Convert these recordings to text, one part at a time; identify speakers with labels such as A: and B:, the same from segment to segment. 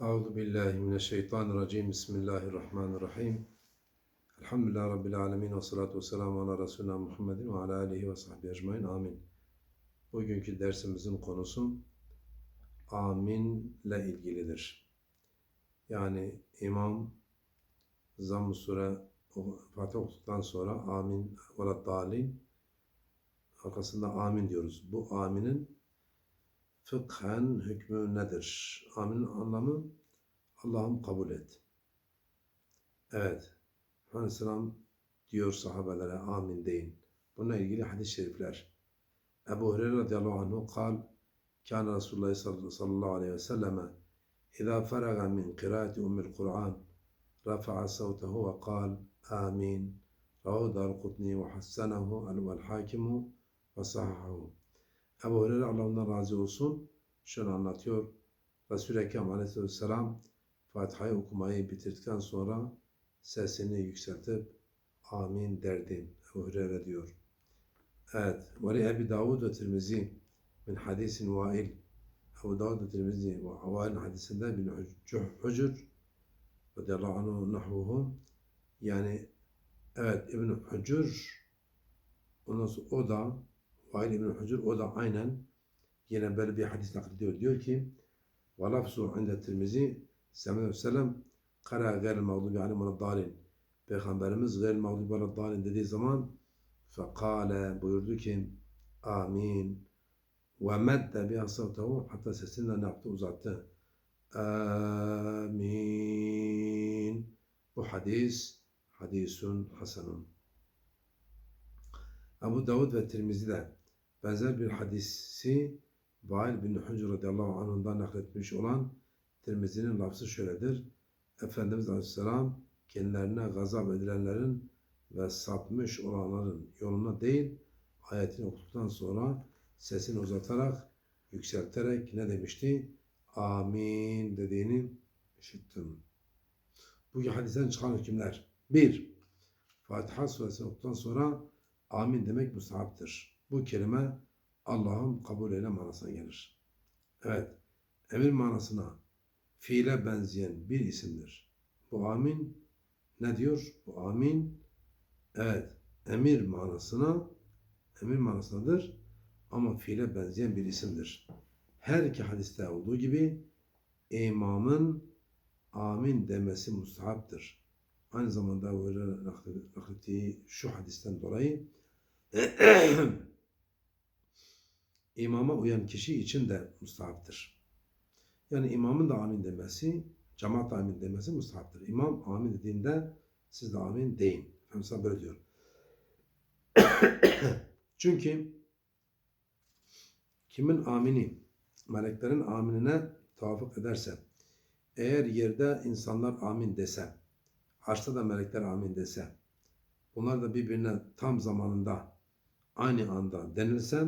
A: Euzu billahi mineşşeytanirracim. Bismillahirrahmanirrahim. Elhamdülillahi rabbil alamin ve salatu vesselamu ala resulina Muhammedin ve ala alihi ve sahbihi ecmaîn. Amin. Bugünkü dersimizin konusu aminle ilgilidir. Yani imam Zamm-ı Sure Fatiha okuduktan sonra amin ve dalin arkasında amin diyoruz. Bu aminin fıkhen hükmü nedir? Aminin anlamı Allah'ım kabul et. Evet. Aleyhisselam diyor sahabelere amin deyin. Bununla ilgili hadis-i şerifler. Ebu Hureyre radıyallahu anhu kal Kâne Resulullah sallallahu aleyhi ve selleme İzâ feraga min kıraati ummil Kur'an rafa'a savtehu ve kal amin. Rahu Darqutni ve hassenehu vel hakimu ve sahahu. Ebu Hureyre Allah ondan razı olsun. Şöyle anlatıyor. Resul-i Ekrem aleyhisselam Fatiha'yı okumayı bitirdikten sonra sesini yükseltip amin derdi. Ebu Hureyre diyor. Evet. Ve Ebi Davud ve Tirmizi min hadisin vail. Ebu Davud ve Tirmizi ve Avail'in hadisinde bin Hucur radıyallahu anhu nahvuhu yani evet İbn Hucur ondan sonra o da Vail İbn Hucur o da aynen yine böyle bir hadis naklediyor. Diyor ki وَلَفْسُ عِنْدَ Tirmizi Selam Selam Kara gayr mağdubi alim ve dalin Peygamberimiz gayr mağdubi ve dalin dediği zaman fekale buyurdu ki amin ve medde bi asavtehu hatta sesini ne yaptı uzattı amin bu hadis hadisun hasenun Ebu Davud ve Tirmizi'de benzer bir hadisi Vail bin Hucur radıyallahu anh'ından nakletmiş olan Tirmizi'nin lafzı şöyledir. Efendimiz Aleyhisselam kendilerine gazap edilenlerin ve sapmış olanların yoluna değil ayetini okuduktan sonra sesini uzatarak yükselterek ne demişti? Amin dediğini işittim. Bu hadisten çıkan hükümler. Bir, Fatiha suresini okuduktan sonra amin demek müstahaptır. Bu kelime Allah'ın kabul eyle manasına gelir. Evet, emir manasına fiile benzeyen bir isimdir. Bu amin ne diyor? Bu amin evet emir manasına emir manasındadır ama fiile benzeyen bir isimdir. Her iki hadiste olduğu gibi imamın amin demesi mustahaptır. Aynı zamanda naklettiği şu hadisten dolayı imama uyan kişi için de mustahaptır. Yani imamın da amin demesi, cemaat amin demesi mustahaptır. İmam amin dediğinde siz de amin deyin. Efendimiz böyle diyor. Çünkü kimin amini meleklerin aminine tavafuk ederse, eğer yerde insanlar amin dese, harçta da melekler amin dese, bunlar da birbirine tam zamanında aynı anda denilse,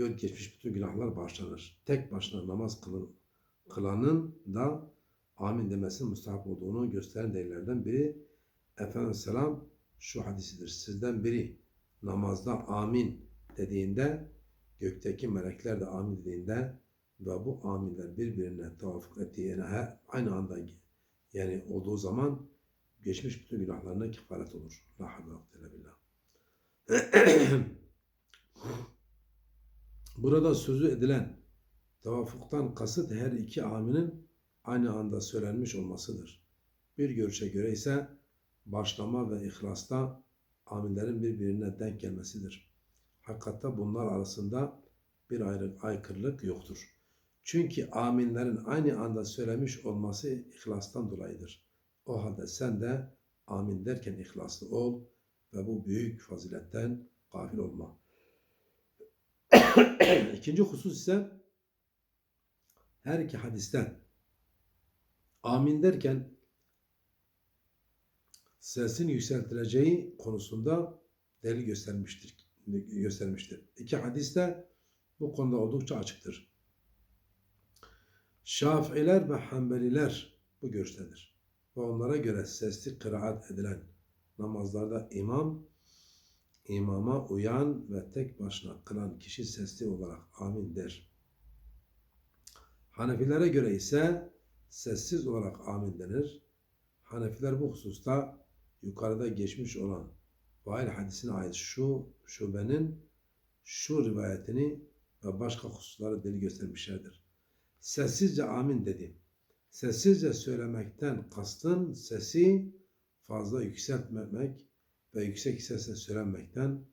A: diyor geçmiş bütün günahlar bağışlanır. Tek başına namaz kılın, kılanın da amin demesinin müstahap olduğunu gösteren delillerden biri Efendimiz Selam şu hadisidir. Sizden biri namazda amin dediğinde gökteki melekler de amin dediğinde ve bu aminler birbirine tavafuk ettiği aynı anda yani olduğu zaman geçmiş bütün günahlarına kefaret olur. La havle. Burada sözü edilen tavafuktan kasıt her iki aminin aynı anda söylenmiş olmasıdır. Bir görüşe göre ise başlama ve ihlasta aminlerin birbirine denk gelmesidir. Hakikatte bunlar arasında bir ayrı, aykırılık yoktur. Çünkü aminlerin aynı anda söylemiş olması ihlastan dolayıdır. O halde sen de amin derken ihlaslı ol ve bu büyük faziletten gafil olma. İkinci husus ise her iki hadisten amin derken sesin yükseltileceği konusunda delil göstermiştir. göstermiştir. İki hadis de bu konuda oldukça açıktır. Şafiiler ve Hanbeliler bu görüştedir. Ve onlara göre sesli kıraat edilen namazlarda imam, imama uyan ve tek başına kılan kişi sesli olarak amin der. Hanefilere göre ise sessiz olarak amin denir. Hanefiler bu hususta yukarıda geçmiş olan Vail hadisine ait şu şubenin şu rivayetini ve başka hususları delil göstermişlerdir. Sessizce amin dedi. Sessizce söylemekten kastın sesi fazla yükseltmemek ve yüksek sesle söylenmekten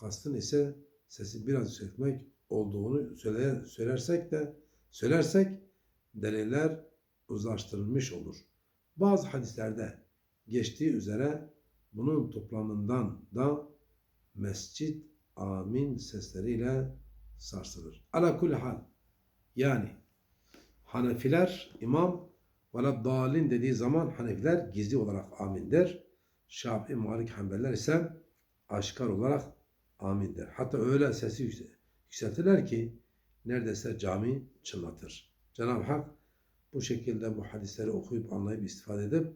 A: kastın ise sesi biraz yükseltmek olduğunu söyle, söylersek de söylersek deliller uzlaştırılmış olur. Bazı hadislerde geçtiği üzere bunun toplamından da mescit amin sesleriyle sarsılır. Ala kulli hal. Yani Hanefiler imam ve dalin dediği zaman Hanefiler gizli olarak amin der. Şafii, Malik, Hanbeliler ise aşikar olarak amin der. Hatta öyle sesi yükse- yükseltirler ki neredeyse cami çınlatır. Cenab-ı Hak bu şekilde bu hadisleri okuyup anlayıp istifade edip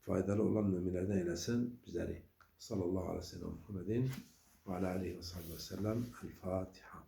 A: faydalı olan müminlerden eylesin bizleri. Sallallahu aleyhi ve sellem Muhammedin ve aleyhi ve sellem. El Fatiha.